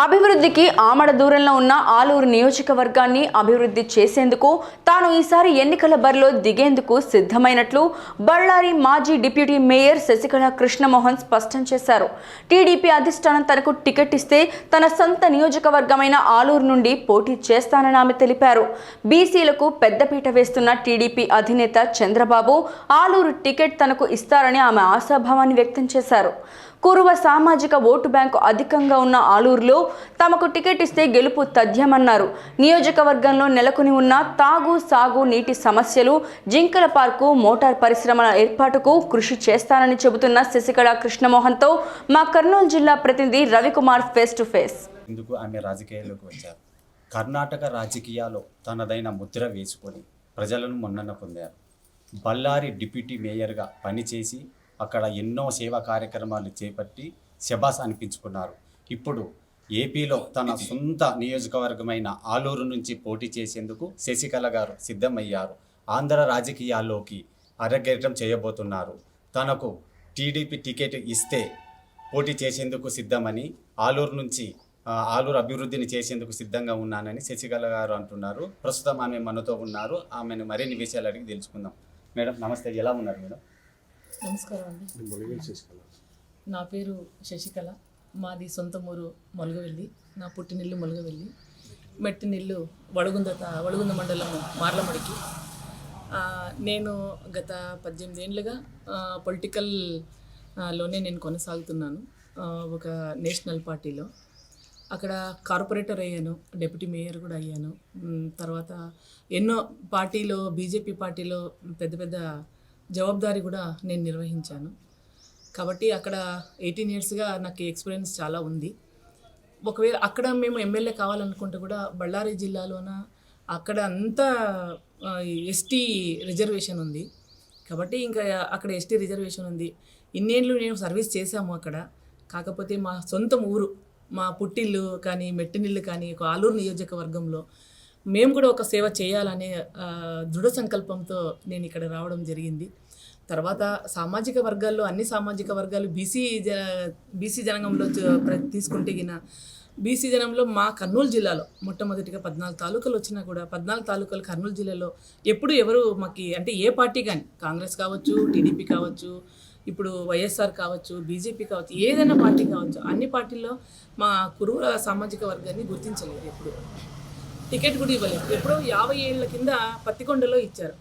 అభివృద్ధికి ఆమడ దూరంలో ఉన్న ఆలూరు నియోజకవర్గాన్ని అభివృద్ధి చేసేందుకు తాను ఈసారి ఎన్నికల బరిలో దిగేందుకు సిద్ధమైనట్లు బళ్ళారి మాజీ డిప్యూటీ మేయర్ శశికళ కృష్ణమోహన్ స్పష్టం చేశారు. టీడీపీ అధిష్టానం తనకు టికెట్ ఇస్తే తన సొంత నియోజకవర్గమైన ఆలూరు నుండి పోటీ చేస్తానని ఆమె తెలిపారు. బీసీలకు పెద్దపీట వేస్తున్న టీడీపీ అధినేత చంద్రబాబు ఆలూరు టికెట్ తనకు ఇస్తారని ఆమె ఆశాభావాన్ని వ్యక్తం చేశారు. కురువ సామాజిక ఓటు బ్యాంకు అధికంగా ఉన్న ఆలూరులో తమకు టికెట్ ఇస్తే గెలుపు తథ్యమన్నారు. నియోజకవర్గంలో నెలకొని ఉన్న తాగు సాగు నీటి సమస్యలు జింకల పార్కు మోటార్ పరిశ్రమల ఏర్పాటుకు కృషి చేస్తానని చెబుతున్న శశికళ కృష్ణమోహన్తో మా కర్నూలు జిల్లా ప్రతినిధి రవికుమార్ ఫేస్ టు ఫేస్. ఎందుకు ఆమె రాజకీయాల్లోకి వచ్చారు. కర్ణాటక రాజకీయాల్లో తనదైన ముద్ర వేసుకొని ప్రజలను మొన్నన పొందారు. బళ్ళారి డిప్యూటీ మేయర్గా పనిచేసి అక్కడ ఎన్నో సేవా కార్యక్రమాలు చేపట్టి శబాస్ అనిపించుకున్నారు. ఇప్పుడు ఏపీలో తన సొంత నియోజకవర్గమైన ఆలూరు నుంచి పోటీ చేసేందుకు శశికళ గారు సిద్ధమయ్యారు. ఆంధ్ర రాజకీయాల్లోకి అరగేటం చేయబోతున్నారు. తనకు టీడీపీ టికెట్ ఇస్తే పోటీ చేసేందుకు సిద్ధమని ఆలూరు నుంచి ఆలూరు అభివృద్ధిని చేసేందుకు సిద్ధంగా ఉన్నానని శశికళ గారు అంటున్నారు. ప్రస్తుతం ఆమె మనతో ఉన్నారు. ఆమెను మరిన్ని విషయాలు అడిగి తెలుసుకుందాం. మేడం నమస్తే. ఎలా ఉన్నారు మేడం? నమస్కారం అండి. నా పేరు శశికళ. మాది సొంత ఊరు మొలగవెల్లి. నా పుట్టినిల్లు మొలగవెల్లి. మెట్టినిల్లు వడుగుంద వడుగుంద మండలము మార్లమడికి. నేను గత పద్దెనిమిది ఏళ్ళుగా పొలిటికల్లోనే నేను కొనసాగుతున్నాను. ఒక నేషనల్ పార్టీలో. అక్కడ కార్పొరేటర్ అయ్యాను డిప్యూటీ మేయర్ కూడా అయ్యాను. తర్వాత ఎన్నో పార్టీలో బీజేపీ పార్టీలో పెద్ద పెద్ద జవాబుదారీ కూడా నేను నిర్వహించాను. కాబట్టి అక్కడ ఎయిటీన్ ఇయర్స్గా నాకు ఎక్స్పీరియన్స్ చాలా ఉంది. ఒకవేళ అక్కడ మేము ఎమ్మెల్యే కావాలనుకుంటే కూడా బళ్ళారి జిల్లాలోన అక్కడ అంతా ఎస్టీ రిజర్వేషన్ ఉంది. కాబట్టి ఇంకా అక్కడ ఎస్టీ రిజర్వేషన్ ఉంది. ఇన్నేళ్ళు నేను సర్వీస్ చేశాము అక్కడ. కాకపోతే మా సొంత ఊరు మా పుట్టిల్లు కానీ మెట్టినిల్లు కానీ ఒక ఆలూరు నియోజకవర్గంలో మేము కూడా ఒక సేవ చేయాలనే దృఢ సంకల్పంతో నేను ఇక్కడ రావడం జరిగింది. తర్వాత సామాజిక వర్గాల్లో అన్ని సామాజిక వర్గాలు బీసీ జ బీసీ జనాంగంలో తీసుకుంటే గిన బీసీ జనంలో మా కర్నూలు జిల్లాలో మొట్టమొదటిగా పద్నాలుగు తాలూకాలు వచ్చినా కూడా పద్నాలుగు తాలూకాలు కర్నూలు జిల్లాలో ఎప్పుడు ఎవరు మాకు అంటే ఏ పార్టీ కానీ కాంగ్రెస్ కావచ్చు టీడీపీ కావచ్చు ఇప్పుడు వైఎస్ఆర్ కావచ్చు బీజేపీ కావచ్చు ఏదైనా పార్టీ కావచ్చు అన్ని పార్టీల్లో మా కురువుల సామాజిక వర్గాన్ని గుర్తించలేదు ఎప్పుడు. టికెట్ కూడా ఇవ్వలేదు. ఎప్పుడో యాభై ఏళ్ళ కింద పత్తికొండలో ఇచ్చారు.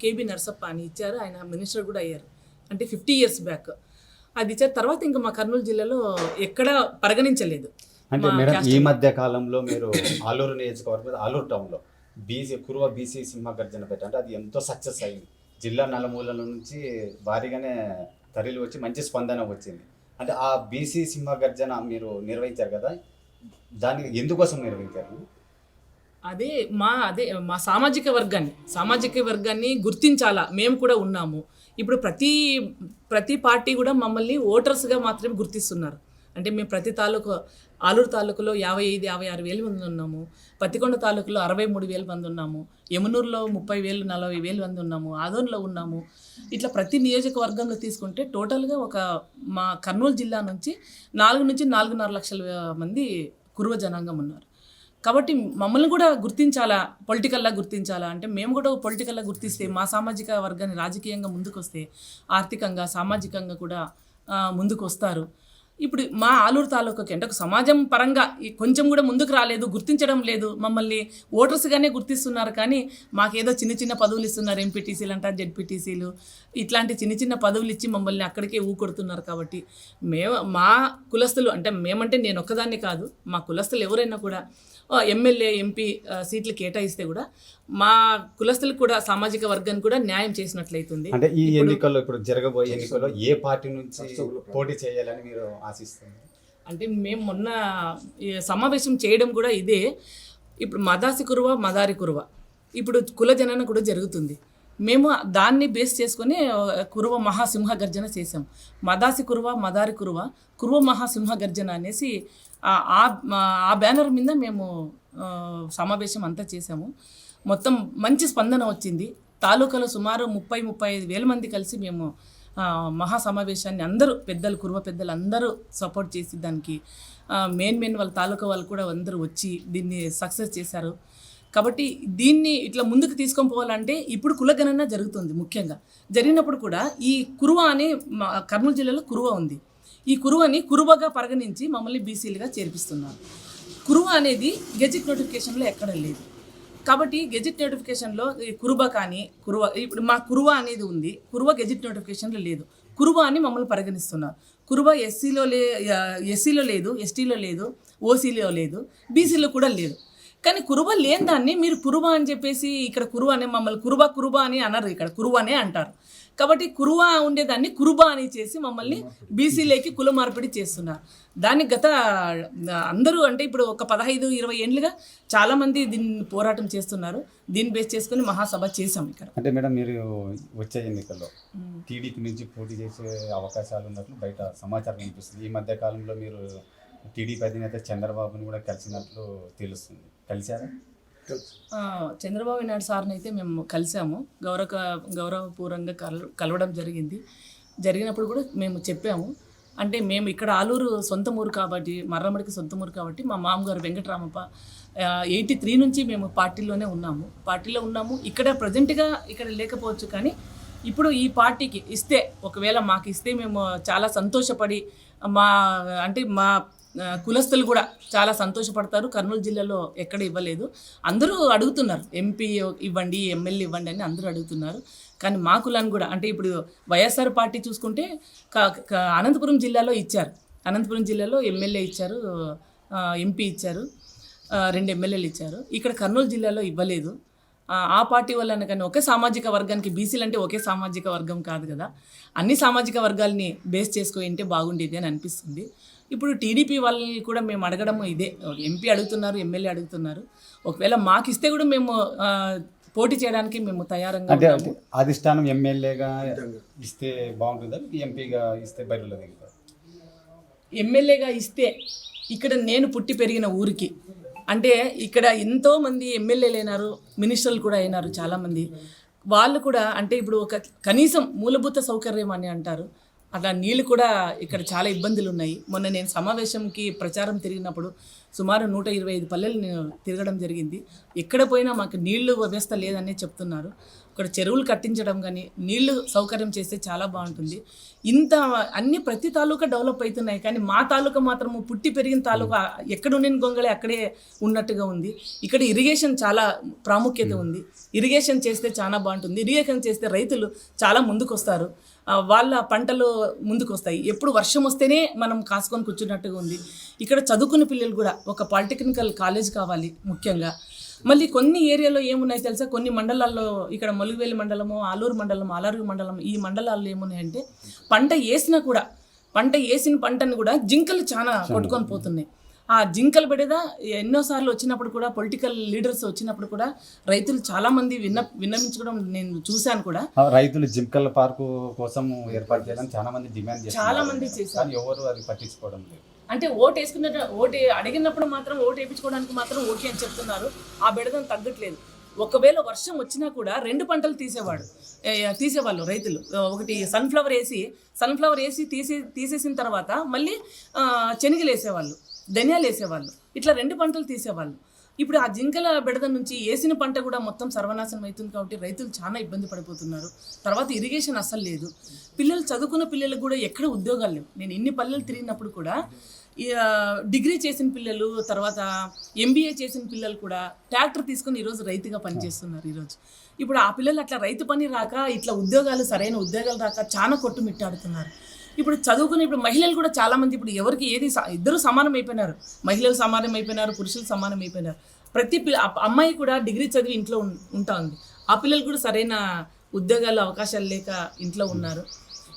కేబీ నరసప్ప అని ఇచ్చారు. ఆయన మినిస్టర్ కూడా అయ్యారు. అంటే ఫిఫ్టీ ఇయర్స్ బ్యాక్. అది ఇచ్చారు. తర్వాత ఇంకా మా కర్నూలు జిల్లాలో ఎక్కడ పరిగణించలేదు. అంటే మేడం ఈ మధ్య కాలంలో మీరు ఆలూరు నియోజకవర్గం ఆలూరు టౌన్లో బీసీ కురువ బీసీ సింహ గర్జన పెట్టంటే అది ఎంతో సక్సెస్ అయింది. జిల్లా నలుమూలల నుంచి భారీగానే తరలి వచ్చి మంచి స్పందన వచ్చింది. అంటే ఆ బీసీ సింహ గర్జన మీరు నిర్వహించారు కదా? దాన్ని ఎందుకోసం నిర్వహించారు? అదే మా అదే మా సామాజిక వర్గాన్ని సామాజిక వర్గాన్ని గుర్తించాలా? మేము కూడా ఉన్నాము. ఇప్పుడు ప్రతి ప్రతి పార్టీ కూడా మమ్మల్ని ఓటర్స్గా మాత్రమే గుర్తిస్తున్నారు. అంటే మేము ప్రతి తాలూకు ఆలూరు తాలూకులో యాభై ఐదు యాభై ఆరు వేల మంది ఉన్నాము. పత్తికొండ తాలూకులో అరవై మూడు వేల మంది ఉన్నాము. యమునూరులో ముప్పై వేలు నలభై వేల మంది ఉన్నాము. ఆదోన్లో ఉన్నాము. ఇట్లా ప్రతి నియోజకవర్గంలో తీసుకుంటే టోటల్గా ఒక మా కర్నూలు జిల్లా నుంచి నాలుగు నుంచి నాలుగున్నర లక్షల మంది కురువ జనాంగం ఉన్నారు. కాబట్టి మమ్మల్ని కూడా గుర్తించాలా? పొలిటికల్లా గుర్తించాలా? అంటే మేము కూడా పొలిటికల్లా గుర్తిస్తే మా సామాజిక వర్గాన్ని రాజకీయంగా ముందుకొస్తే ఆర్థికంగా సామాజికంగా కూడా ముందుకు వస్తారు ఇప్పుడు మా ఆలూరు తాలూకాకి అంటే ఒక సమాజం పరంగా కొంచెం కూడా ముందుకు రాలేదు గుర్తించడం లేదు. మమ్మల్ని ఓటర్స్గానే గుర్తిస్తున్నారు కానీ మాకేదో చిన్న చిన్న పదవులు ఇస్తున్నారు ఎంపీటీసీలు అంట జెడ్పీటీసీలు ఇట్లాంటి చిన్న చిన్న పదవులు ఇచ్చి మమ్మల్ని అక్కడికే ఊకొడుతున్నారు కాబట్టి మేము మా కులస్తులు అంటే మేమంటే నేను ఒక్కదాన్ని కాదు మా కులస్తులు ఎవరైనా కూడా ఎమ్మెల్యే ఎంపీ సీట్లు కేటాయిస్తే కూడా మా కులస్తులకు కూడా సామాజిక వర్గానికి కూడా న్యాయం చేసినట్లయితుంది. అంటే ఈ ఎన్నికల్లో ఇప్పుడు జరగబోయే ఎన్నికల్లో ఏ పార్టీ నుంచి పోటీ చేయాలని మీరు ఆశిస్తున్నారు? అంటే మేము మొన్న సమావేశం చేయడం కూడా ఇదే. ఇప్పుడు మదాసి కురువ మదారి కురువ. ఇప్పుడు కుల జనన కూడా జరుగుతుంది. మేము దాన్ని బేస్ చేసుకొని కురువ మహాసింహ గర్జన చేసాం మదాసి కురువ మదారి కురువ కురువ మహాసింహ గర్జన అనేసి ఆ- ఆ బ్యానర్ మీద మేము సమావేశం అంతా చేసాము మొత్తం మంచి స్పందన వచ్చింది. తాలూకాలో సుమారు ముప్పై ముప్పై ఐదు వేల మంది కలిసి మేము మహా సమావేశాన్ని అందరూ పెద్దలు కురువ పెద్దలు అందరూ సపోర్ట్ చేసి దానికి మెయిన్ మెయిన్ వాళ్ళ తాలూకా వాళ్ళు కూడా అందరూ వచ్చి దీన్ని సక్సెస్ చేశారు. కాబట్టి దీన్ని ఇట్లా ముందుకు తీసుకొని పోవాలంటే ఇప్పుడు కులగణన జరుగుతుంది ముఖ్యంగా. జరిగినప్పుడు కూడా ఈ కురువ అనే మా కర్నూలు జిల్లాలో కురువ ఉంది. ఈ కురువని కురువగా పరిగణించి మమ్మల్ని బీసీలుగా చేర్పిస్తున్నారు. కురువ అనేది గెజిట్ నోటిఫికేషన్లో ఎక్కడ లేదు. కాబట్టి గెజిట్ నోటిఫికేషన్లో కురుబ కానీ కురువ ఇప్పుడు మా కురువ అనేది ఉంది. కురువ గెజిట్ నోటిఫికేషన్లో లేదు. కురువ అని మమ్మల్ని పరిగణిస్తున్నారు. కురువ ఎస్సీలో లే ఎస్సీలో లేదు ఎస్టీలో లేదు ఓసీలో లేదు బీసీలో కూడా లేదు. కానీ కురుబ లేని దాన్ని మీరు కురుబ అని చెప్పేసి ఇక్కడ కురువ అని మమ్మల్ని కురుబ కురుబ అని అనరు ఇక్కడ కురువ అనే అంటారు. కాబట్టి కురువ ఉండేదాన్ని కురుబ అని చేసి మమ్మల్ని బీసీలోకి కుల మార్పిడి చేస్తున్నారు. దాన్ని గత అందరూ అంటే ఇప్పుడు ఒక పదహైదు ఇరవై ఏళ్ళుగా చాలామంది దీన్ని పోరాటం చేస్తున్నారు. దీన్ని బేస్ చేసుకుని మహాసభ చేసాం ఇక్కడ. అంటే మేడం మీరు వచ్చే ఎన్నికల్లో టీడీపీ నుంచి పోటీ చేసే అవకాశాలు ఉన్నట్లు బయట సమాచారం వినిపిస్తుంది. ఈ మధ్య కాలంలో మీరు టీడీపీ అధినేత చంద్రబాబుని కూడా కలిసినట్లు తెలుస్తుంది. కలిశారా? చంద్రబాబు నాయుడు సార్ని అయితే మేము కలిసాము గౌరవ గౌరవపూర్వంగా కల కలవడం జరిగింది. జరిగినప్పుడు కూడా మేము చెప్పాము. అంటే మేము ఇక్కడ ఆలూరు సొంత ఊరు కాబట్టి మర్రమడికి సొంత ఊరు కాబట్టి మా మామగారు వెంకటరామప్ప ఎయిటీ త్రీ నుంచి మేము పార్టీలోనే ఉన్నాము. పార్టీలో ఉన్నాము. ఇక్కడ ప్రజెంట్గా ఇక్కడ లేకపోవచ్చు కానీ ఇప్పుడు ఈ పార్టీకి ఇస్తే ఒకవేళ మాకు ఇస్తే మేము చాలా సంతోషపడి మా అంటే మా కులస్తులు కూడా చాలా సంతోషపడతారు. కర్నూలు జిల్లాలో ఎక్కడ ఇవ్వలేదు. అందరూ అడుగుతున్నారు. ఎంపీ ఇవ్వండి ఎమ్మెల్యే ఇవ్వండి అని అందరూ అడుగుతున్నారు. కానీ మా కులాన్ని కూడా అంటే ఇప్పుడు వైఎస్ఆర్ పార్టీ చూసుకుంటే అనంతపురం జిల్లాలో ఇచ్చారు. అనంతపురం జిల్లాలో ఎమ్మెల్యే ఇచ్చారు ఎంపీ ఇచ్చారు రెండు ఎమ్మెల్యేలు ఇచ్చారు. ఇక్కడ కర్నూలు జిల్లాలో ఇవ్వలేదు. ఆ, పార్టీ వల్ల కానీ ఒకే సామాజిక వర్గానికి బీసీలు అంటే ఒకే సామాజిక వర్గం కాదు కదా. అన్ని సామాజిక వర్గాల్ని బేస్ చేసుకుంటే ఉంటే బాగుండేది అని అనిపిస్తుంది. ఇప్పుడు టీడీపీ వాళ్ళని కూడా మేము అడగడం ఇదే. ఎంపీ అడుగుతున్నారు ఎమ్మెల్యే అడుగుతున్నారు. ఒకవేళ మాకు ఇస్తే కూడా మేము పోటీ చేయడానికి మేము తయారంగా అంటే అధిష్టానం ఎమ్మెల్యేగా ఇస్తే బాగుంటుందా? ఎంపీగా ఇస్తే దిగుతారు ఎమ్మెల్యేగా ఇస్తే ఇక్కడ నేను పుట్టి పెరిగిన ఊరికి అంటే ఇక్కడ ఎంతో మంది ఎమ్మెల్యేలు అయినారు మినిస్టర్లు కూడా అయినారు చాలామంది. వాళ్ళు కూడా అంటే ఇప్పుడు ఒక కనీసం మూలభూత సౌకర్యం అని అంటారు. అట్లా నీళ్ళు కూడా ఇక్కడ చాలా ఇబ్బందులు ఉన్నాయి మొన్న నేను సమావేశంకి ప్రచారం తిరిగినప్పుడు సుమారు నూట ఇరవై ఐదు పల్లెలు నేను తిరగడం జరిగింది. ఎక్కడ పోయినా మాకు నీళ్ళు వ్యవస్థ లేదనే చెప్తున్నారు. ఇక్కడ చెరువులు కట్టించడం కానీ నీళ్ళు సౌకర్యం చేస్తే చాలా బాగుంటుంది. ఇంత అన్ని ప్రతి తాలూకా డెవలప్ అవుతున్నాయి కానీ మా తాలూకా మాత్రము పుట్టి పెరిగిన తాలూకా ఎక్కడ ఉండిన గొంగళి అక్కడే ఉన్నట్టుగా ఉంది. ఇక్కడ ఇరిగేషన్ చాలా ప్రాముఖ్యత ఉంది. ఇరిగేషన్ చేస్తే చాలా బాగుంటుంది. ఇరిగేషన్ చేస్తే రైతులు చాలా ముందుకొస్తారు. వాళ్ళ పంటలు ముందుకు వస్తాయి ఎప్పుడు వర్షం వస్తేనే మనం కాసుకొని కూర్చున్నట్టుగా ఉంది. ఇక్కడ చదువుకున్న పిల్లలు కూడా ఒక పాలిటెక్నికల్ కాలేజ్ కావాలి ముఖ్యంగా. మళ్ళీ కొన్ని ఏరియాలో ఏమున్నాయి తెలుసా? కొన్ని మండలాల్లో ఇక్కడ మొలుగువేలి మండలము ఆలూరు మండలం ఆలారు మండలం ఈ మండలాల్లో ఏమున్నాయంటే పంట వేసినా కూడా పంట వేసిన పంటను కూడా జింకలు చాలా కొట్టుకొని పోతున్నాయి. ఆ జింకలు పడేదా ఎన్నోసార్లు వచ్చినప్పుడు కూడా పొలిటికల్ లీడర్స్ వచ్చినప్పుడు కూడా రైతులు చాలా మంది విన్న విన్నవించుకోవడం నేను చూశాను కూడా. రైతులు జింకల్ పార్కు కోసం ఏర్పాటు చేయడానికి చాలా మంది డిమాండ్ చాలా మంది చేశారు. ఎవరు అది పట్టించుకోవడం లేదు. అంటే ఓటు వేసుకున్న ఓటు అడిగినప్పుడు మాత్రం ఓటు వేయించుకోవడానికి మాత్రం ఓకే అని చెప్తున్నారు. ఆ బెడదం తగ్గట్లేదు. ఒకవేళ వర్షం వచ్చినా కూడా రెండు పంటలు తీసేవాడు తీసేవాళ్ళు రైతులు. ఒకటి సన్ఫ్లవర్ వేసి సన్ఫ్లవర్ వేసి తీసే తీసేసిన తర్వాత మళ్ళీ శనగలు వేసేవాళ్ళు. ధనియాలు వేసేవాళ్ళు. ఇట్లా రెండు పంటలు తీసేవాళ్ళు. ఇప్పుడు ఆ జింకల బెడద నుంచి వేసిన పంట కూడా మొత్తం సర్వనాశనం అవుతుంది కాబట్టి రైతులు చాలా ఇబ్బంది పడిపోతున్నారు. తర్వాత ఇరిగేషన్ అస్సలు లేదు. పిల్లలు చదువుకున్న పిల్లలకు కూడా ఎక్కడ ఉద్యోగాలు లేవు. నేను ఇన్ని పల్లెలు తిరిగినప్పుడు కూడా డిగ్రీ చేసిన పిల్లలు తర్వాత ఎంబీఏ చేసిన పిల్లలు కూడా ట్రాక్టర్ తీసుకొని ఈరోజు రైతుగా పనిచేస్తున్నారు ఈరోజు. ఇప్పుడు ఆ పిల్లలు అట్లా రైతు పని రాక ఇట్లా ఉద్యోగాలు సరైన ఉద్యోగాలు రాక చాలా కొట్టుమిట్టాడుతున్నారు. ఇప్పుడు చదువుకునే ఇప్పుడు మహిళలు కూడా చాలామంది ఇప్పుడు ఎవరికి ఏది స- ఇద్దరు సమానం అయిపోయినారు మహిళలు సమానం అయిపోయినారు పురుషులు సమానం అయిపోయినారు ప్రతి పిల్ల అమ్మాయి కూడా డిగ్రీ చదివి ఇంట్లో ఉం- ఉంటా ఉంది ఆ పిల్లలు కూడా సరైన ఉద్యోగాలు అవకాశాలు లేక ఇంట్లో ఉన్నారు.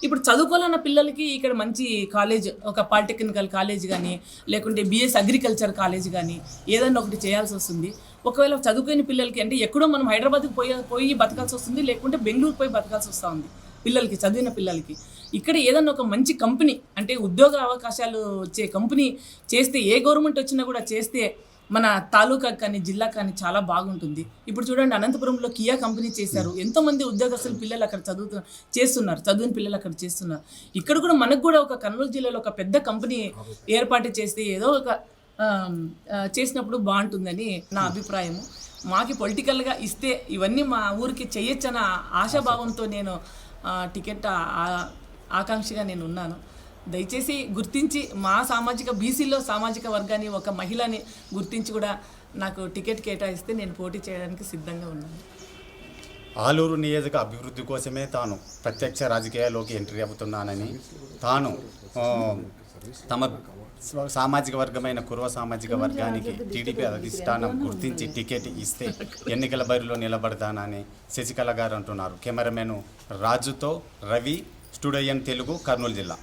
ఇప్పుడు చదువుకోవాలన్న పిల్లలకి ఇక్కడ మంచి కాలేజ్ ఒక పాలిటెక్నికల్ కాలేజ్ కానీ లేకుంటే బిఎస్ అగ్రికల్చర్ కాలేజ్ కానీ ఏదన్నా ఒకటి చేయాల్సి వస్తుంది. ఒకవేళ చదువుకునే పిల్లలకి అంటే ఎక్కడో మనం హైదరాబాద్కి పోయి పోయి బతకాల్సి వస్తుంది లేకుంటే బెంగళూరు పోయి బతకాల్సి వస్తూ ఉంది పిల్లలకి చదివిన పిల్లలకి. ఇక్కడ ఏదన్నా ఒక మంచి కంపెనీ అంటే ఉద్యోగ అవకాశాలు వచ్చే కంపెనీ చేస్తే ఏ గవర్నమెంట్ వచ్చినా కూడా చేస్తే మన తాలూకా కానీ జిల్లా కానీ చాలా బాగుంటుంది. ఇప్పుడు చూడండి అనంతపురంలో కియా కంపెనీ చేశారు. ఎంతోమంది ఉద్యోగస్తులు పిల్లలు అక్కడ చదువుతు చేస్తున్నారు. చదువుని పిల్లలు అక్కడ చేస్తున్నారు. ఇక్కడ కూడా మనకు కూడా ఒక కర్నూలు జిల్లాలో ఒక పెద్ద కంపెనీ ఏర్పాటు చేస్తే ఏదో ఒక చేసినప్పుడు బాగుంటుందని నా అభిప్రాయము. మాకి పొలిటికల్గా ఇస్తే ఇవన్నీ మా ఊరికి చేయొచ్చన్న ఆశాభావంతో నేను టికెట్ ఆకాంక్షగా నేను ఉన్నాను దయచేసి గుర్తించి మా సామాజిక బీసీలో సామాజిక వర్గాన్ని ఒక మహిళని గుర్తించి కూడా నాకు టికెట్ కేటాయిస్తే నేను పోటీ చేయడానికి సిద్ధంగా ఉన్నాను. ఆలూరు నియోజక అభివృద్ధి కోసమే తాను ప్రత్యక్ష రాజకీయాల్లోకి ఎంట్రీ అవుతున్నానని తాను తమ సామాజిక వర్గమైన కుర్వ సామాజిక వర్గానికి టీడీపీ అధిష్టానం గుర్తించి టికెట్ ఇస్తే ఎన్నికల బరిలో నిలబడతానని శశికళ గారు అంటున్నారు. కెమెరామెన్ రాజుతో రవి స్టూడియో తెలుగు కర్నూలు జిల్లా.